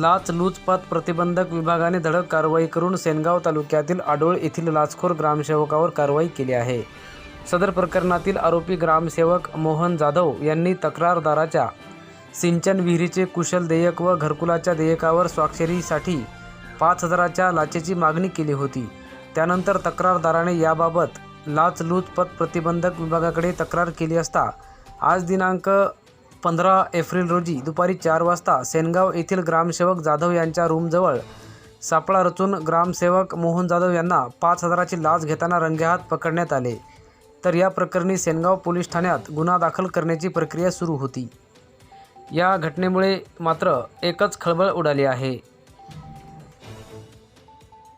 लाचलुचपत प्रतिबंधक विभागाने धडक कारवाई करून सेनगाव तालुक्यातील आडोळ येथील लाचखोर ग्रामसेवकावर कारवाई केली आहे. सदर प्रकरणातील आरोपी ग्रामसेवक मोहन जाधव यांनी तक्रारदाराच्या सिंचन विहिरीचे कुशल देयक व घरकुलाच्या देयकावर स्वाक्षरीसाठी पाच हजाराच्या लाचेची मागणी केली होती. त्यानंतर तक्रारदाराने याबाबत लाचलुचपत प्रतिबंधक विभागाकडे तक्रार केली असता आज दिनांक पंधरा एप्रिल रोजी दुपारी चार वाजता सेनगाव येथील ग्रामसेवक जाधव यांच्या रूमजवळ सापळा रचून ग्रामसेवक मोहन जाधव यांना पाच हजाराची लाच घेताना रंगेहात पकडण्यात आले. तर या प्रकरणी सेनगाव पोलीस ठाण्यात गुन्हा दाखल करण्याची प्रक्रिया सुरू होती. या घटनेमुळे मात्र एकच खळबळ उडाली आहे.